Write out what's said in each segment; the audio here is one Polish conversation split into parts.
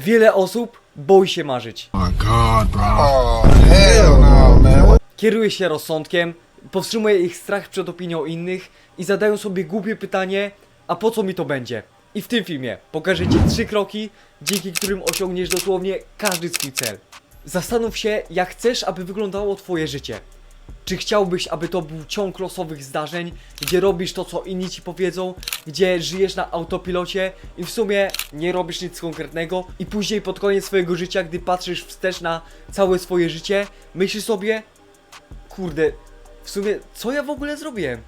Wiele osób boi się marzyć. Oh, hell no? Kieruje się rozsądkiem, powstrzymuje ich strach przed opinią innych i zadają sobie głupie pytanie, a po co mi to będzie? I w tym filmie pokażę Ci trzy kroki, dzięki którym osiągniesz dosłownie każdy swój cel. Zastanów się, jak chcesz, aby wyglądało Twoje życie. Czy chciałbyś, aby to był ciąg losowych zdarzeń, gdzie robisz to, co inni ci powiedzą, gdzie żyjesz na autopilocie i w sumie nie robisz nic konkretnego i później pod koniec swojego życia, gdy patrzysz wstecz na całe swoje życie, myślisz sobie, kurde, w sumie co ja w ogóle zrobiłem?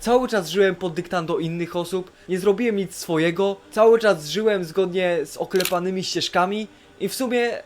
Cały czas żyłem pod dyktando innych osób, nie zrobiłem nic swojego, cały czas żyłem zgodnie z oklepanymi ścieżkami i w sumie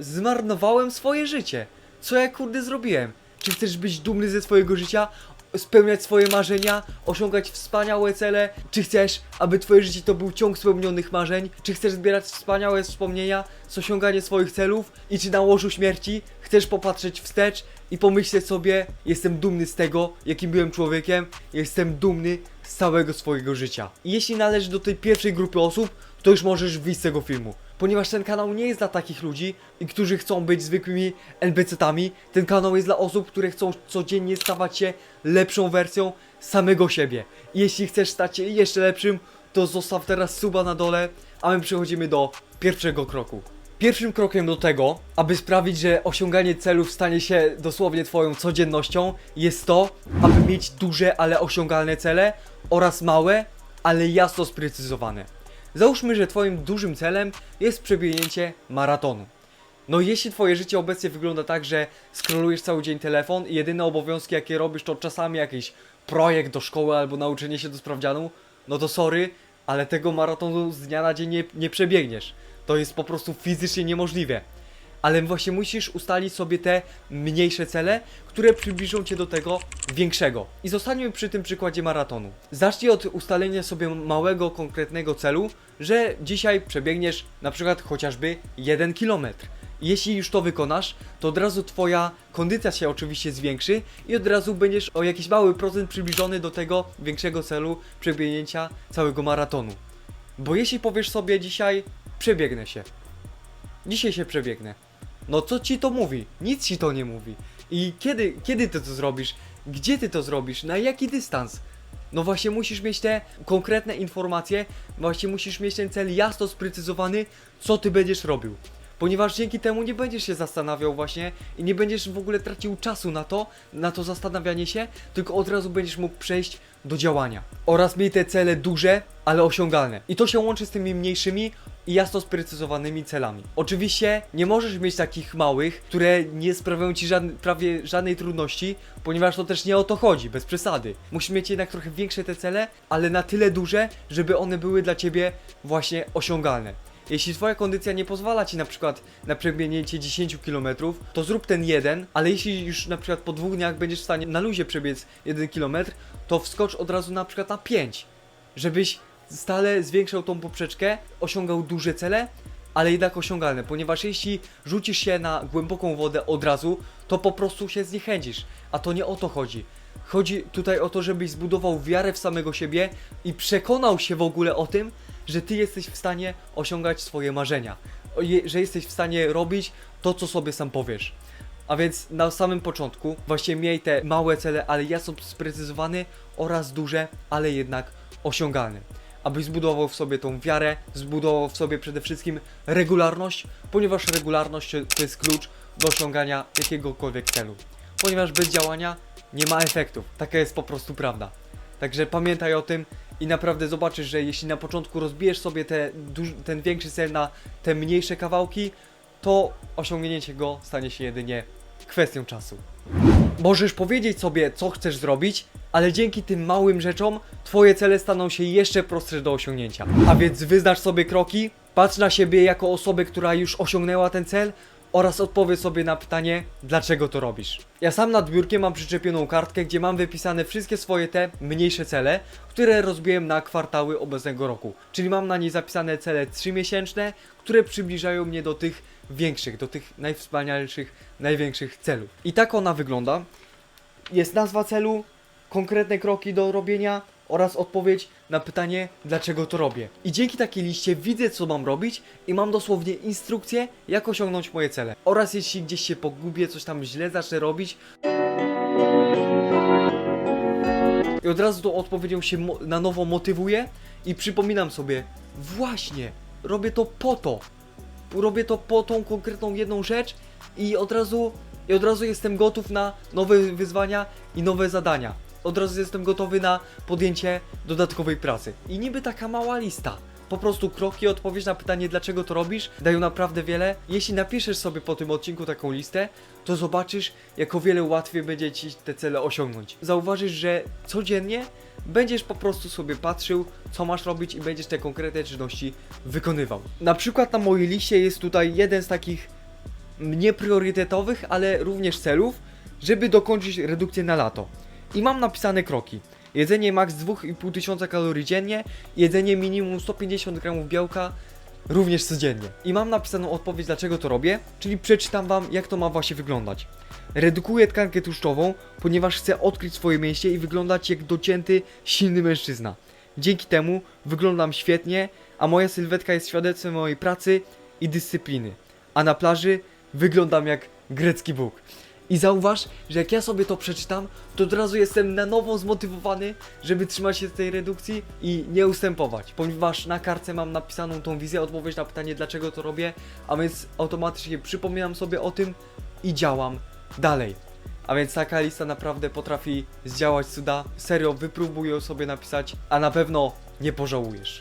zmarnowałem swoje życie. Co ja kurde zrobiłem? Czy chcesz być dumny ze swojego życia? Spełniać swoje marzenia, osiągać wspaniałe cele? Czy chcesz, aby twoje życie to był ciąg spełnionych marzeń? Czy chcesz zbierać wspaniałe wspomnienia z osiągania swoich celów? I czy na łożu śmierci chcesz popatrzeć wstecz i pomyśleć sobie, jestem dumny z tego, jakim byłem człowiekiem, jestem dumny z całego swojego życia. I jeśli należysz do tej pierwszej grupy osób, to już możesz wyjść z tego filmu. Ponieważ ten kanał nie jest dla takich ludzi, którzy chcą być zwykłymi NPC-tami. Ten kanał jest dla osób, które chcą codziennie stawać się lepszą wersją samego siebie. Jeśli chcesz stać się jeszcze lepszym, to zostaw teraz suba na dole, a my przechodzimy do pierwszego kroku. Pierwszym krokiem do tego, aby sprawić, że osiąganie celów stanie się dosłownie Twoją codziennością, jest to, aby mieć duże, ale osiągalne cele oraz małe, ale jasno sprecyzowane. Załóżmy, że Twoim dużym celem jest przebiegnięcie maratonu. No jeśli twoje życie obecnie wygląda tak, że scrollujesz cały dzień telefon i jedyne obowiązki jakie robisz to czasami jakiś projekt do szkoły albo nauczenie się do sprawdzianu, no to sorry, ale tego maratonu z dnia na dzień nie, nie przebiegniesz. To jest po prostu fizycznie niemożliwe. Ale właśnie musisz ustalić sobie te mniejsze cele, które przybliżą cię do tego większego. I zostańmy przy tym przykładzie maratonu. Zacznij od ustalenia sobie małego, konkretnego celu, że dzisiaj przebiegniesz na przykład chociażby 1 kilometr. Jeśli już to wykonasz, to od razu twoja kondycja się oczywiście zwiększy i od razu będziesz o jakiś mały procent przybliżony do tego większego celu przebiegnięcia całego maratonu. Bo jeśli powiesz sobie dzisiaj, przebiegnę się. Dzisiaj się przebiegnę. No co ci to mówi? Nic ci to nie mówi. I kiedy, kiedy ty to zrobisz? Gdzie ty to zrobisz? Na jaki dystans? No właśnie musisz mieć te konkretne informacje, właśnie musisz mieć ten cel jasno sprecyzowany, co ty będziesz robił. Ponieważ dzięki temu nie będziesz się zastanawiał właśnie i nie będziesz w ogóle tracił czasu na to, na to zastanawianie się, tylko od razu będziesz mógł przejść do działania. Oraz miej te cele duże, ale osiągalne. I to się łączy z tymi mniejszymi i jasno sprecyzowanymi celami. Oczywiście nie możesz mieć takich małych, które nie sprawiają ci żadne, prawie żadnej trudności, ponieważ to też nie o to chodzi, bez przesady. Musisz mieć jednak trochę większe te cele, ale na tyle duże, żeby one były dla ciebie właśnie osiągalne. Jeśli twoja kondycja nie pozwala ci na przykład na przebiegnięcie 10 km, to zrób ten jeden, ale jeśli już na przykład po dwóch dniach będziesz w stanie na luzie przebiec 1 km, to wskocz od razu na przykład na 5, żebyś stale zwiększał tą poprzeczkę, osiągał duże cele, ale jednak osiągalne, ponieważ jeśli rzucisz się na głęboką wodę od razu, to po prostu się zniechęcisz, a to nie o to chodzi. Chodzi tutaj o to, żebyś zbudował wiarę w samego siebie i przekonał się w ogóle o tym, że ty jesteś w stanie osiągać swoje marzenia, że jesteś w stanie robić to, co sobie sam powiesz. A więc na samym początku właśnie miej te małe cele, ale jasno sprecyzowane oraz duże, ale jednak osiągalne. Abyś zbudował w sobie tą wiarę, zbudował w sobie przede wszystkim regularność, ponieważ regularność to jest klucz do osiągania jakiegokolwiek celu. Ponieważ bez działania nie ma efektów. Taka jest po prostu prawda. Także pamiętaj o tym i naprawdę zobaczysz, że jeśli na początku rozbijesz sobie te, ten większy cel na te mniejsze kawałki, to osiągnięcie go stanie się jedynie kwestią czasu. Możesz powiedzieć sobie, co chcesz zrobić, ale dzięki tym małym rzeczom Twoje cele staną się jeszcze prostsze do osiągnięcia. A więc wyznacz sobie kroki, patrz na siebie jako osobę, która już osiągnęła ten cel oraz odpowiedz sobie na pytanie, dlaczego to robisz. Ja sam nad biurkiem mam przyczepioną kartkę, gdzie mam wypisane wszystkie swoje te mniejsze cele, które rozbiłem na kwartały obecnego roku. Czyli mam na niej zapisane cele 3-miesięczne, które przybliżają mnie do tych większych, do tych najwspanialszych, największych celów. I tak ona wygląda. Jest nazwa celu, konkretne kroki do robienia oraz odpowiedź na pytanie, dlaczego to robię. I dzięki takiej liście widzę, co mam robić i mam dosłownie instrukcję, jak osiągnąć moje cele. Oraz jeśli gdzieś się pogubię, coś tam źle zacznę robić, i od razu tą odpowiedzią się na nowo motywuję i przypominam sobie, właśnie, robię to po to. Robię to po tą konkretną jedną rzecz i od razu, i od razu jestem gotów na nowe wyzwania i nowe zadania. Od razu jestem gotowy na podjęcie dodatkowej pracy. I niby taka mała lista. Po prostu kroki, odpowiedź na pytanie, dlaczego to robisz, dają naprawdę wiele. Jeśli napiszesz sobie po tym odcinku taką listę, to zobaczysz, jak o wiele łatwiej będzie ci te cele osiągnąć. Zauważysz, że codziennie będziesz po prostu sobie patrzył, co masz robić i będziesz te konkretne czynności wykonywał. Na przykład na mojej liście jest tutaj jeden z takich niepriorytetowych, ale również celów, żeby dokończyć redukcję na lato. I mam napisane kroki. Jedzenie maks 2,5 tysiąca kalorii dziennie, jedzenie minimum 150 gramów białka również codziennie. I mam napisaną odpowiedź, dlaczego to robię, czyli przeczytam wam, jak to ma właśnie wyglądać. Redukuję tkankę tłuszczową, ponieważ chcę odkryć swoje mięśnie i wyglądać jak docięty, silny mężczyzna. Dzięki temu wyglądam świetnie, a moja sylwetka jest świadectwem mojej pracy i dyscypliny. A na plaży wyglądam jak grecki bóg. I zauważ, że jak ja sobie to przeczytam, to od razu jestem na nowo zmotywowany, żeby trzymać się tej redukcji i nie ustępować. Ponieważ na kartce mam napisaną tą wizję, odpowiedź na pytanie, dlaczego to robię, a więc automatycznie przypominam sobie o tym i działam dalej. A więc taka lista naprawdę potrafi zdziałać cuda. Serio, wypróbuj ją sobie napisać, a na pewno nie pożałujesz.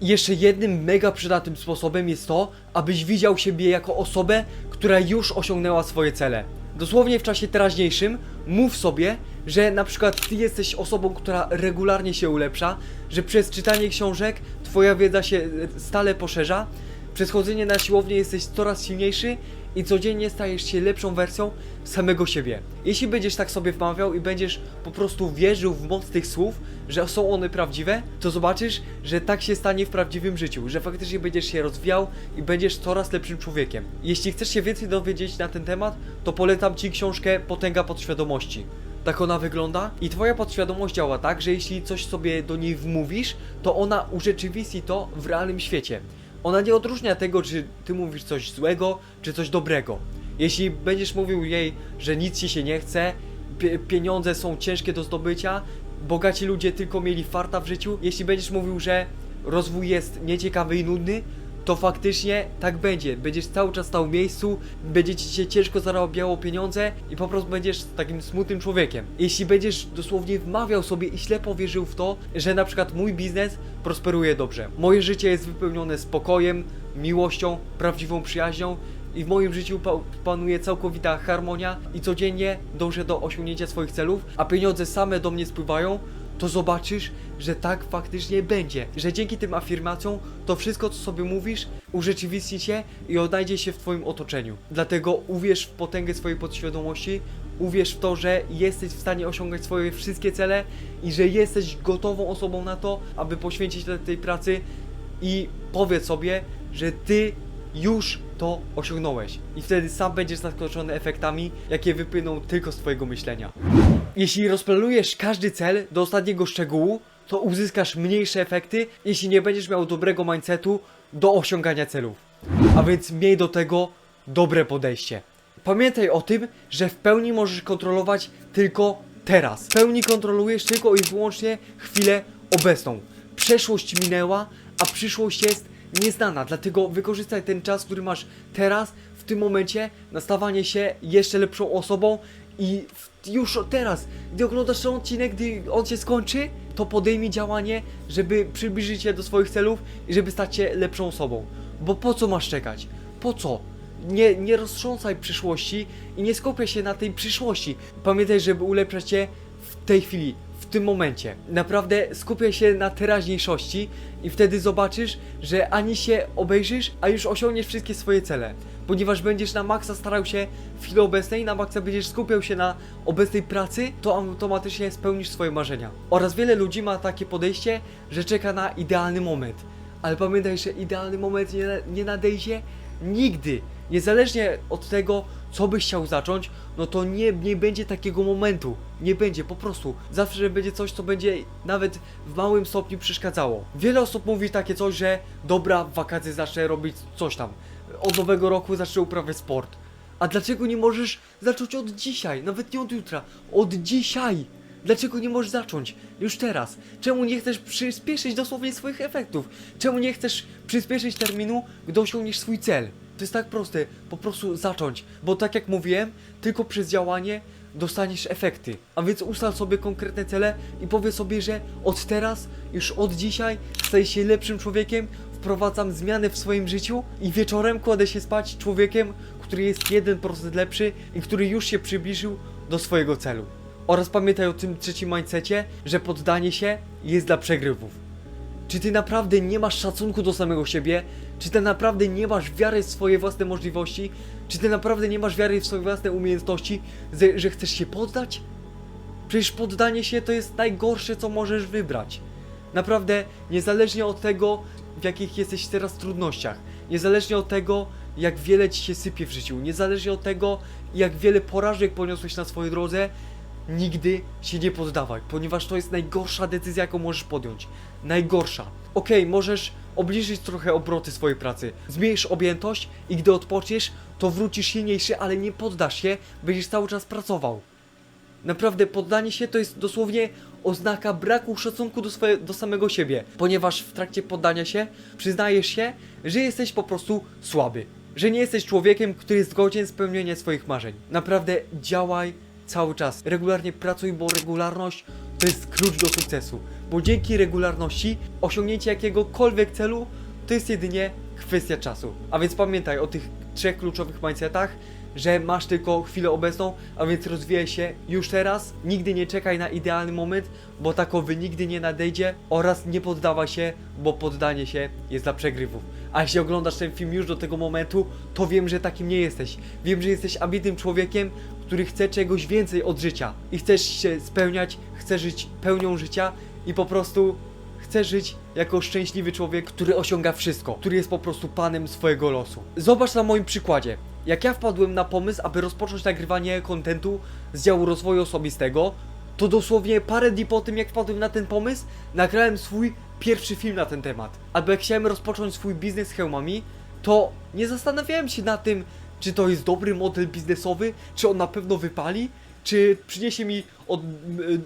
I jeszcze jednym mega przydatnym sposobem jest to, abyś widział siebie jako osobę, która już osiągnęła swoje cele. Dosłownie w czasie teraźniejszym mów sobie, że na przykład ty jesteś osobą, która regularnie się ulepsza, że przez czytanie książek twoja wiedza się e, stale poszerza, przez chodzenie na siłownię jesteś coraz silniejszy i codziennie stajesz się lepszą wersją samego siebie. Jeśli będziesz tak sobie wmawiał i będziesz po prostu wierzył w moc tych słów, że są one prawdziwe, to zobaczysz, że tak się stanie w prawdziwym życiu, że faktycznie będziesz się rozwijał i będziesz coraz lepszym człowiekiem. Jeśli chcesz się więcej dowiedzieć na ten temat, to polecam Ci książkę Potęga Podświadomości. Tak ona wygląda i twoja podświadomość działa tak, że jeśli coś sobie do niej wmówisz, to ona urzeczywistni to w realnym świecie. Ona nie odróżnia tego, czy ty mówisz coś złego, czy coś dobrego. Jeśli będziesz mówił jej, że nic ci się nie chce, pie- pieniądze są ciężkie do zdobycia, bogaci ludzie tylko mieli farta w życiu, jeśli będziesz mówił, że rozwój jest nieciekawy i nudny, to faktycznie tak będzie. Będziesz cały czas stał w miejscu, będzie ci się ciężko zarabiało pieniądze i po prostu będziesz takim smutnym człowiekiem. Jeśli będziesz dosłownie wmawiał sobie i ślepo wierzył w to, że na przykład mój biznes prosperuje dobrze. Moje życie jest wypełnione spokojem, miłością, prawdziwą przyjaźnią i w moim życiu pa panuje całkowita harmonia i codziennie dążę do osiągnięcia swoich celów, a pieniądze same do mnie spływają, to zobaczysz, że tak faktycznie będzie. Że dzięki tym afirmacjom to wszystko, co sobie mówisz, urzeczywistni się i odnajdzie się w Twoim otoczeniu. Dlatego uwierz w potęgę swojej podświadomości, uwierz w to, że jesteś w stanie osiągać swoje wszystkie cele i że jesteś gotową osobą na to, aby poświęcić się tej pracy i powiedz sobie, że Ty już to osiągnąłeś. I wtedy sam będziesz zaskoczony efektami, jakie wypłyną tylko z Twojego myślenia. Jeśli rozplanujesz każdy cel do ostatniego szczegółu, to uzyskasz mniejsze efekty, jeśli nie będziesz miał dobrego mindsetu do osiągania celów. A więc miej do tego dobre podejście. Pamiętaj o tym, że w pełni możesz kontrolować tylko teraz. W pełni kontrolujesz tylko i wyłącznie chwilę obecną. Przeszłość minęła, a przyszłość jest nieznana, dlatego wykorzystaj ten czas, który masz teraz, w tym momencie, na stawanie się jeszcze lepszą osobą i już teraz, gdy oglądasz ten odcinek, gdy on się skończy, to podejmij działanie, żeby przybliżyć się do swoich celów i żeby stać się lepszą osobą. Bo po co masz czekać? Po co? Nie, nie roztrząsaj przyszłości i nie skupiaj się na tej przyszłości. Pamiętaj, żeby ulepszać się w tej chwili, tym momencie. Naprawdę skupiaj się na teraźniejszości i wtedy zobaczysz, że ani się obejrzysz, a już osiągniesz wszystkie swoje cele. Ponieważ będziesz na maksa starał się w chwili obecnej, na maksa będziesz skupiał się na obecnej pracy, to automatycznie spełnisz swoje marzenia. Oraz wiele ludzi ma takie podejście, że czeka na idealny moment. Ale pamiętaj, że idealny moment nie, nie nadejdzie nigdy. Niezależnie od tego, co byś chciał zacząć, no to nie, nie będzie takiego momentu. Nie będzie, po prostu. Zawsze będzie coś, co będzie nawet w małym stopniu przeszkadzało. Wiele osób mówi takie coś, że dobra, w wakacje zacznę robić coś tam. Od nowego roku zacznę uprawiać sport. A dlaczego nie możesz zacząć od dzisiaj? Nawet nie od jutra. Od dzisiaj! Dlaczego nie możesz zacząć? Już teraz. Czemu nie chcesz przyspieszyć dosłownie swoich efektów? Czemu nie chcesz przyspieszyć terminu, gdy osiągniesz swój cel? To jest tak proste. Po prostu zacząć. Bo tak jak mówiłem, tylko przez działanie dostaniesz efekty. A więc ustal sobie konkretne cele i powiedz sobie, że od teraz, już od dzisiaj staję się lepszym człowiekiem, wprowadzam zmiany w swoim życiu i wieczorem kładę się spać człowiekiem, który jest 1% lepszy i który już się przybliżył do swojego celu. Oraz pamiętaj o tym trzecim mindsetie, że poddanie się jest dla przegrywów. Czy ty naprawdę nie masz szacunku do samego siebie? Czy ty naprawdę nie masz wiary w swoje własne możliwości? Czy ty naprawdę nie masz wiary w swoje własne umiejętności, że, że chcesz się poddać? Przecież poddanie się to jest najgorsze, co możesz wybrać. Naprawdę, niezależnie od tego, w jakich jesteś teraz trudnościach, niezależnie od tego, jak wiele ci się sypie w życiu, niezależnie od tego, jak wiele porażek poniosłeś na swojej drodze, nigdy się nie poddawaj, ponieważ to jest najgorsza decyzja, jaką możesz podjąć. Najgorsza. Okej, możesz obniżyć trochę obroty swojej pracy, zmniejsz objętość i gdy odpoczniesz, to wrócisz silniejszy, ale nie poddasz się, będziesz cały czas pracował. Naprawdę poddanie się to jest dosłownie oznaka braku szacunku do, swoje, do samego siebie, ponieważ w trakcie poddania się przyznajesz się, że jesteś po prostu słaby, że nie jesteś człowiekiem, który jest godzien spełnienia swoich marzeń. Naprawdę działaj cały czas, regularnie pracuj, bo regularność to jest klucz do sukcesu, bo dzięki regularności osiągnięcie jakiegokolwiek celu to jest jedynie kwestia czasu. A więc pamiętaj o tych trzech kluczowych mindsetach, że masz tylko chwilę obecną, a więc rozwijaj się już teraz, nigdy nie czekaj na idealny moment, bo takowy nigdy nie nadejdzie oraz nie poddawaj się, bo poddanie się jest dla przegrywów. A jeśli oglądasz ten film już do tego momentu, to wiem, że takim nie jesteś. Wiem, że jesteś ambitnym człowiekiem, który chce czegoś więcej od życia i chcesz się spełniać, chcesz żyć pełnią życia i po prostu Chcę żyć jako szczęśliwy człowiek, który osiąga wszystko, który jest po prostu panem swojego losu. Zobacz na moim przykładzie. Jak ja wpadłem na pomysł, aby rozpocząć nagrywanie kontentu z działu rozwoju osobistego, to dosłownie parę dni po tym, jak wpadłem na ten pomysł, nagrałem swój pierwszy film na ten temat. Albo jak chciałem rozpocząć swój biznes z hełmami, to nie zastanawiałem się na tym, czy to jest dobry model biznesowy, czy on na pewno wypali, czy przyniesie mi od,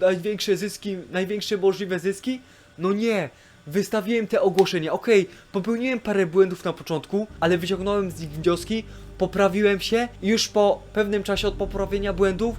największe zyski, największe możliwe zyski. No nie, wystawiłem te ogłoszenia. Okej, popełniłem parę błędów na początku, ale wyciągnąłem z nich wnioski, poprawiłem się i już po pewnym czasie od poprawienia błędów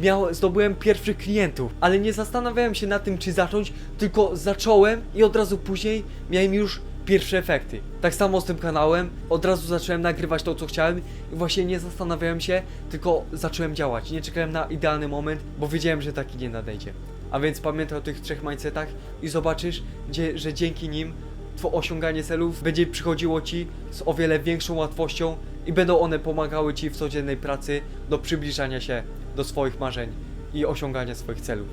miał, zdobyłem pierwszych klientów. Ale nie zastanawiałem się na tym, czy zacząć, tylko zacząłem i od razu później miałem już pierwsze efekty. Tak samo z tym kanałem, od razu zacząłem nagrywać to, co chciałem i właśnie nie zastanawiałem się, tylko zacząłem działać. Nie czekałem na idealny moment, bo wiedziałem, że taki nie nadejdzie. A więc pamiętaj o tych trzech mindsetach i zobaczysz, gdzie, że dzięki nim Twoje osiąganie celów będzie przychodziło Ci z o wiele większą łatwością i będą one pomagały Ci w codziennej pracy do przybliżania się do swoich marzeń i osiągania swoich celów.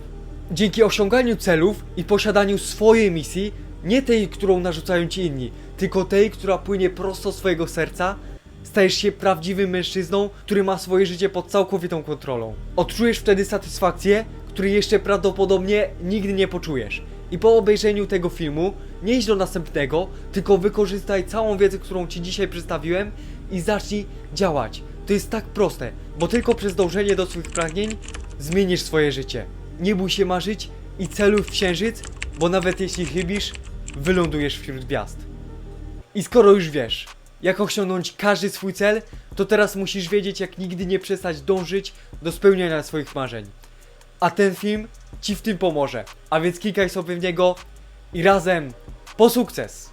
Dzięki osiąganiu celów i posiadaniu swojej misji, nie tej, którą narzucają Ci inni, tylko tej, która płynie prosto z Twojego serca, stajesz się prawdziwym mężczyzną, który ma swoje życie pod całkowitą kontrolą. Odczujesz wtedy satysfakcję, której jeszcze prawdopodobnie nigdy nie poczujesz. I po obejrzeniu tego filmu nie idź do następnego, tylko wykorzystaj całą wiedzę, którą Ci dzisiaj przedstawiłem i zacznij działać. To jest tak proste, bo tylko przez dążenie do swoich pragnień zmienisz swoje życie. Nie bój się marzyć i celuj w księżyc, bo nawet jeśli chybisz, wylądujesz wśród gwiazd. I skoro już wiesz, jak osiągnąć każdy swój cel, to teraz musisz wiedzieć, jak nigdy nie przestać dążyć do spełniania swoich marzeń. A ten film Ci w tym pomoże. A więc klikaj sobie w niego i razem po sukces!